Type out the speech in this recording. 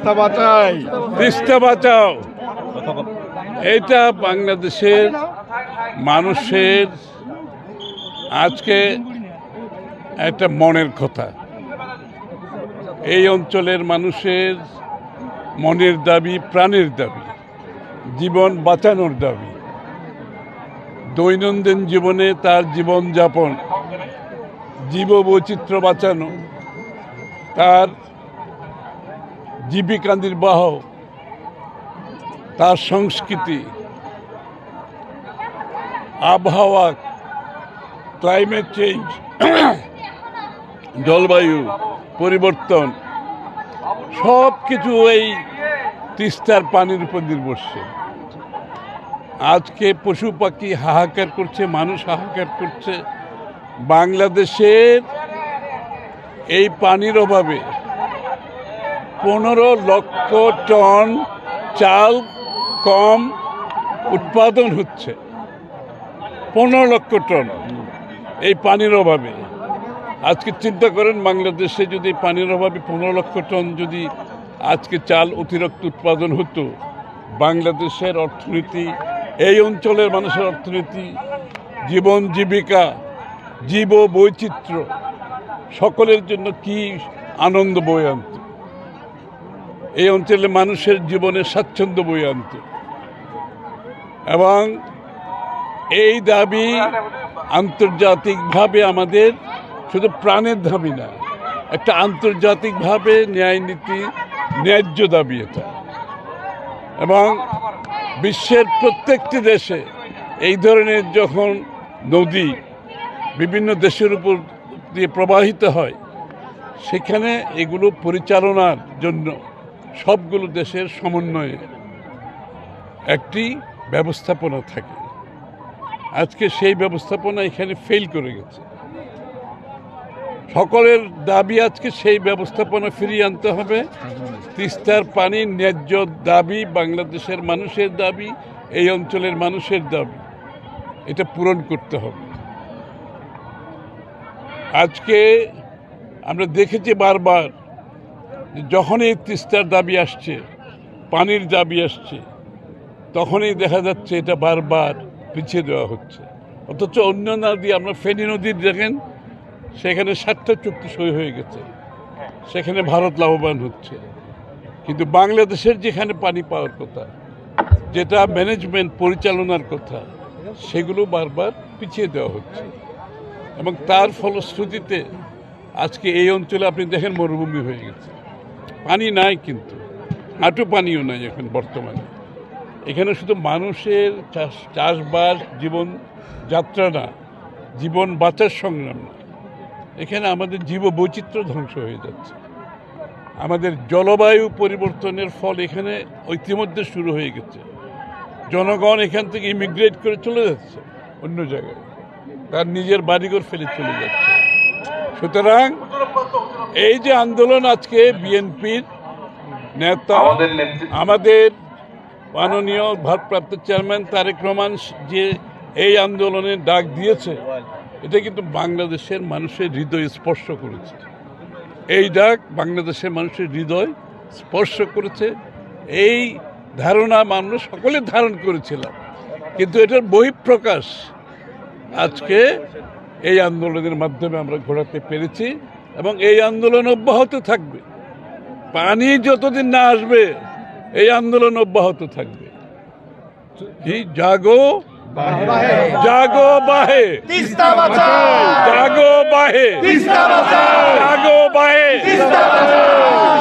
তিস্তা বাঁচাই বাঁচাও। এটা বাংলাদেশের মানুষের আজকে একটা মনের কথা। এই অঞ্চলের মানুষের মনের দাবি, প্রাণের দাবি, জীবন বাঁচানোর দাবি। দৈনন্দিন জীবনে তার জীবন যাপন জীব বৈচিত্র্য বাঁচানো, তার জীবিকা নির্বাহ তার সংস্কৃতি, আবহাওয়া ক্লাইমেট চেঞ্জ জলবায়ু পরিবর্তন সব কিছু এই তিস্তার পানির উপর নির্ভরশীল। আজকে পশু পাখি হাহাকার করছে, মানুষ হাহাকার করছে। বাংলাদেশের এই পানির অভাবে পনেরো লক্ষ টন চাল কম উৎপাদন হচ্ছে। পনেরো লক্ষ টন। এই পানির অভাবে। আজকে চিন্তা করেন, বাংলাদেশে যদি পানির অভাবে পনেরো লক্ষ টন যদি আজকে চাল অতিরিক্ত উৎপাদন হতো, বাংলাদেশের অর্থনীতি, এই অঞ্চলের মানুষের অর্থনীতি, জীবন জীবিকা জীব বৈচিত্র্য সকলের জন্য কি আনন্দ বয়ে আনত। এই অঞ্চলে মানুষের জীবনে স্বাচ্ছন্দ্য বয়ে আনত। এবং এই দাবি আন্তর্জাতিকভাবে আমাদের শুধু প্রাণের দাবি না, একটা আন্তর্জাতিকভাবে ন্যায় নীতি, ন্যায্য দাবি এটা। এবং বিশ্বের প্রত্যেকটি দেশে এই ধরনের যখন নদী বিভিন্ন দেশের উপর দিয়ে প্রবাহিত হয়, সেখানে এগুলো পরিচালনার জন্য সবগুলো দেশের সমন্বয়ে একটি ব্যবস্থাপনা থাকে। আজকে সেই ব্যবস্থাপনা এখানে ফেল করে গেছে। সকলের দাবি আজকে সেই ব্যবস্থাপনা ফিরিয়ে আনতে হবে। তিস্তার পানি ন্যায্য দাবি, বাংলাদেশের মানুষের দাবি, এই অঞ্চলের মানুষের দাবি। এটা পূরণ করতে হবে। আজকে আমরা দেখেছি বারবার যখনই তিস্তার দাবি আসছে, পানির দাবি আসছে, তখনই দেখা যাচ্ছে এটা বারবার পিছিয়ে দেওয়া হচ্ছে। অথচ অন্য নদী আমরা ফেনী নদীর দেখেন, সেখানে সাতটা চুক্তি সই হয়ে গেছে। সেখানে ভারত লাভবান হচ্ছে। কিন্তু বাংলাদেশের যেখানে পানি পাওয়ার কথা, যেটা ম্যানেজমেন্ট পরিচালনার কথা, সেগুলো বারবার পিছিয়ে দেওয়া হচ্ছে। এবং তার ফলশ্রুতিতে আজকে এই অঞ্চলে আপনি দেখেন মরুভূমি হয়ে গেছে। পানি নাই কিন্তু। হাঁটু পানিও নাই এখন বর্তমানে। এখানে শুধু মানুষের চাষ, চাষবাস, জীবন যাত্রা না, জীবন বাঁচার সংগ্রাম না। এখানে আমাদের জীব বৈচিত্র্য ধ্বংস হয়ে যাচ্ছে। আমাদের জলবায়ু পরিবর্তনের ফল এখানে ইতিমধ্যে শুরু হয়ে গেছে। জনগণ এখান থেকে ইমিগ্রেট করে চলে যাচ্ছে অন্য জায়গায়। তার নিজের বাড়িঘর ফেলে চলে যাচ্ছে। সুতরাং এই যে আন্দোলন আজকে বিএনপির নেতা আমাদের মাননীয় ভারপ্রাপ্ত চেয়ারম্যান তারেক রহমান যে এই আন্দোলনের ডাক দিয়েছে এটা কিন্তু বাংলাদেশের মানুষের হৃদয় স্পর্শ করেছে। এই ডাক বাংলাদেশের মানুষের হৃদয় স্পর্শ করেছে। এই ধারণা আমরা সকলে ধারণ করেছিলাম। কিন্তু এটার বহিঃপ্রকাশ আজকে এই আন্দোলনের মাধ্যমে আমরা ঘোরাতে পেরেছি। এবং এই আন্দোলন অব্যাহত থাকবে। পানি যতদিন না আসবে এই আন্দোলন অব্যাহত থাকবে। কি? জাগো জাগো বাহে। জাগো বাহে। জাগো বাহে।